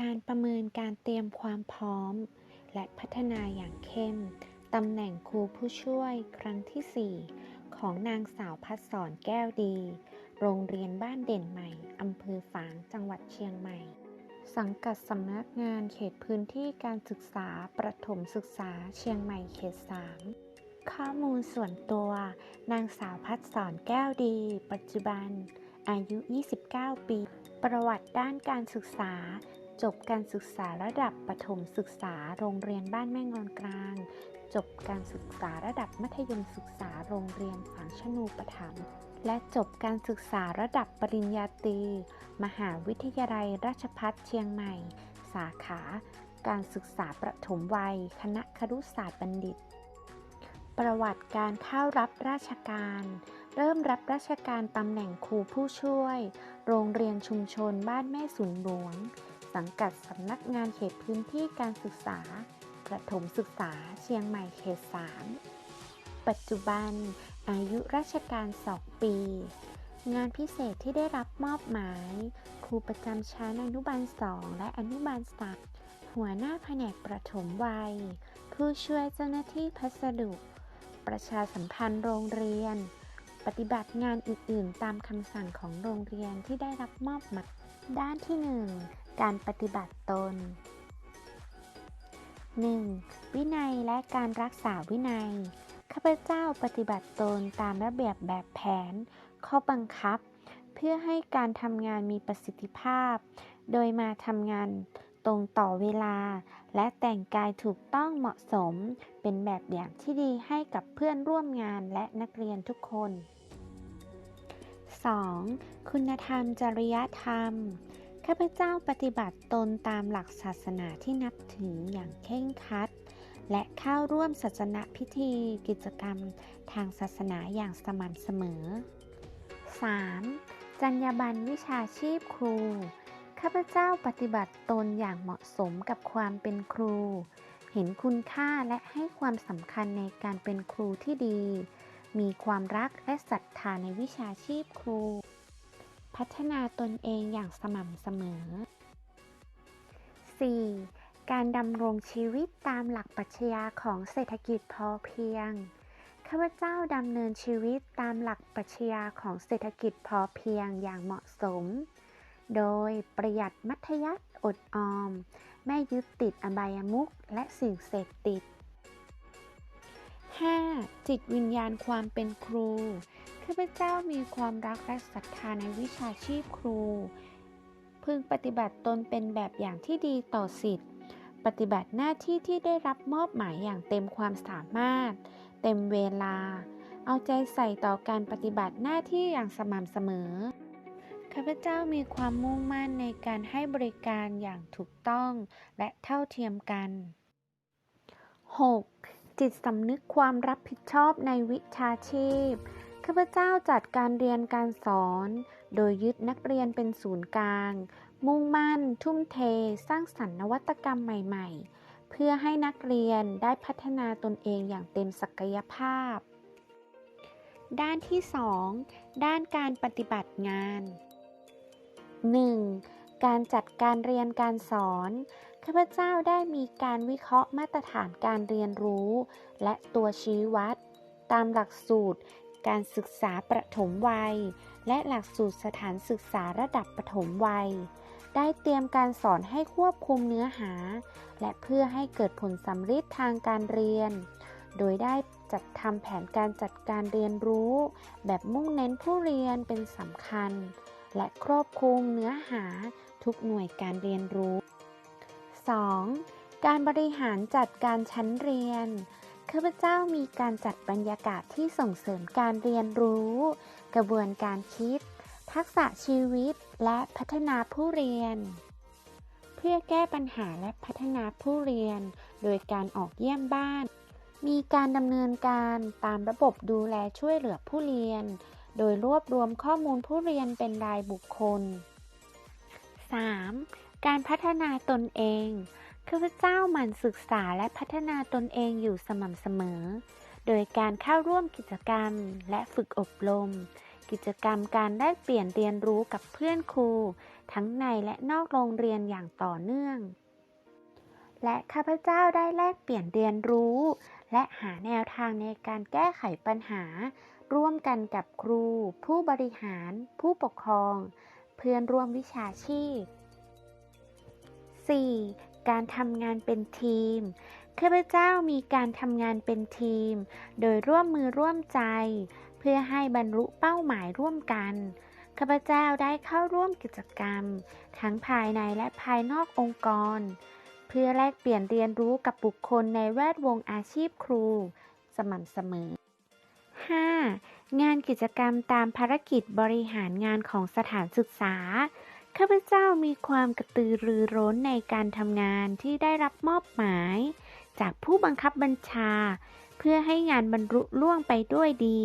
การประเมินการเตรียมความพร้อม และพัฒนาอย่างเข้ม ตำแหน่งครูผู้ช่วยครั้งที่ 4 ของนางสาวพัดสอนแก้วดี โรงเรียนบ้านเด่นใหม่ อำเภอฝาง จังหวัดเชียงใหม่ สังกัดสำนักงานเขตพื้นที่การศึกษาประถมศึกษาเชียงใหม่เขต 3ข้อมูลส่วนตัว นางสาวพัดสอนแก้วดี ปัจจุบัน อายุ 29 ปี ประวัติด้านการศึกษา จบการศึกษาระดับประถมศึกษาโรงเรียนบ้านแม่งอนกลาง จบการศึกษาระดับมัธยมศึกษาโรงเรียนฝางชนูปถัมภ์และจบการศึกษาระดับปริญญาตรี มหาวิทยาลัยราชภัฏเชียงใหม่ สาขา การศึกษาประถมวัย คณะครุศาสตร์บัณฑิต ประวัติการเข้ารับราชการ เริ่มรับราชการตำแหน่งครูผู้ช่วย โรงเรียนชุมชนบ้านแม่สุนหลวง สังกัดสำนักงานเขตพื้นที่การศึกษา ประถมศึกษาเชียงใหม่เขต 3 ปัจจุบัน อายุราชการ 2 ปี งานพิเศษที่ได้รับมอบหมาย ครูประจำชั้นอนุบาล 2 และอนุบาล 3 หัวหน้าแผนกประถมวัย ผู้ช่วยเจ้าหน้าที่พัสดุ ประชาสัมพันธ์โรงเรียน ปฏิบัติงานอื่น ๆ ตามคำสั่งของโรงเรียนที่ได้รับมอบหมายด้านที่ 1 การปฏิบัติตน 1. วินัยและการรักษาวินัย ข้าพเจ้าปฏิบัติตนตามระเบียบแบบแผน ข้อบังคับ เพื่อให้การทำงานมีประสิทธิภาพ โดยมาทำงานตรงต่อเวลา และแต่งกายถูกต้องเหมาะสม เป็นแบบอย่างที่ดีให้กับเพื่อนร่วมงานและนักเรียนทุกคน 2. คุณธรรมจริยธรรม ข้าพเจ้าปฏิบัติตนตามหลักศาสนาที่นับถืออย่างเคร่งครัด และเข้าร่วมศาสนาพิธีกิจกรรมทางศาสนาอย่างสม่ำเสมอ 3. จรรยาบรรณวิชาชีพครู ข้าพเจ้าปฏิบัติตนอย่างเหมาะสมกับความเป็นครู เห็นคุณค่าและให้ความสำคัญในการเป็นครูที่ดี มีความรักและศรัทธาในวิชาชีพครู พัฒนาตนเองอย่างสม่ำเสมอ 4. การดำรงชีวิตตามหลักปรัชญาของเศรษฐกิจพอเพียง ข้าพเจ้าดำเนินชีวิตตามหลักปรัชญาของเศรษฐกิจพอเพียงอย่างเหมาะสม โดยประหยัดมัธยัสถ์อดออม ไม่ยึดติดอบายมุขและสิ่งเสพติด 5. จิตวิญญาณความเป็นครู ข้าพเจ้ามีความรักและศรัทธาในวิชาชีพครู พึงปฏิบัติตนเป็นแบบอย่างที่ดีต่อสิทธิ์ ปฏิบัติหน้าที่ที่ได้รับมอบหมายอย่างเต็มความสามารถ เต็มเวลา เอาใจใส่ต่อการปฏิบัติหน้าที่อย่างสม่ำเสมอ ข้าพเจ้ามีความมุ่งมั่นในการให้บริการอย่างถูกต้องและเท่าเทียมกัน 6. จิตสำนึกความรับผิดชอบในวิชาชีพ ข้าพเจ้าจัดการเรียนการสอน โดยยึดนักเรียนเป็นศูนย์กลาง มุ่งมั่น ทุ่มเท สร้างสรรค์นวัตกรรมใหม่ ๆ เพื่อให้นักเรียนได้พัฒนาตนเองอย่างเต็มศักยภาพ ด้านที่ 2 ด้านการปฏิบัติงาน 1. การจัดการเรียนการสอนข้าพเจ้าได้มีการวิเคราะห์มาตรฐานการเรียนรู้ และตัวชี้วัด ตามหลักสูตร การศึกษาประถมวัย และหลักสูตรสถานศึกษาระดับประถมวัย ได้เตรียมการสอนให้ควบคุมเนื้อหา และเพื่อให้เกิดผลสำฤทธิ์ทางการเรียน โดยได้จัดทำแผนการจัดการเรียนรู้ แบบมุ่งเน้นผู้เรียนเป็นสำคัญ และครอบคลุมเนื้อหาทุกหน่วยการเรียนรู้ 2. การบริหารจัดการชั้นเรียน ข้าพเจ้ามีการจัดบรรยากาศที่ส่งเสริมการเรียนรู้ กระบวนการคิด ทักษะชีวิต และพัฒนาผู้เรียน เพื่อแก้ปัญหาและพัฒนาผู้เรียน โดยการออกเยี่ยมบ้าน มีการดำเนินการตามระบบดูแลช่วยเหลือผู้เรียน โดยรวบรวมข้อมูลผู้เรียนเป็นรายบุคคล 3. การพัฒนาตนเอง ข้าพเจ้าหมั่นศึกษาและพัฒนาตนเองอยู่สม่ำเสมอ โดยการเข้าร่วมกิจกรรมและฝึกอบรม กิจกรรมการได้เปลี่ยนเรียนรู้กับเพื่อนครู ทั้งในและนอกโรงเรียนอย่างต่อเนื่อง และข้าพเจ้าได้แลกเปลี่ยนเรียนรู้ และหาแนวทางในการแก้ไขปัญหา ร่วมกันกับครู ผู้บริหาร ผู้ปกครอง เพื่อนร่วมวิชาชีพ 4. การทำงานเป็นทีมข้าพเจ้ามีการทำงานเป็นทีม โดยร่วมมือร่วมใจ เพื่อให้บรรลุเป้าหมายร่วมกันข้าพเจ้าได้เข้าร่วมกิจกรรม ทั้งภายในและภายนอกองค์กร เพื่อแลกเปลี่ยนเรียนรู้กับบุคคลในแวดวงอาชีพครู สม่ำเสมอ 5. งานกิจกรรมตามภารกิจบริหารงานของสถานศึกษา ข้าพเจ้ามีความกระตือรือร้นในการทำงานที่ได้รับมอบหมาย จากผู้บังคับบัญชา เพื่อให้งานบรรลุล่วงไปด้วยดี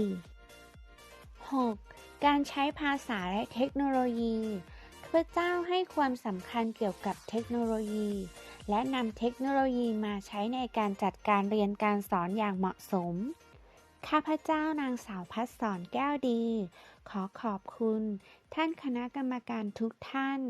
6. การใช้ภาษาและเทคโนโลยีข้าพเจ้าให้ความสำคัญเกี่ยวกับเทคโนโลยี และนำเทคโนโลยีมาใช้ในการจัดการเรียนการสอนอย่างเหมาะสม ข้าพเจ้านางสาวพัฒสอนแก้วดี ขอขอบคุณ ท่านคณะกรรมการทุกท่าน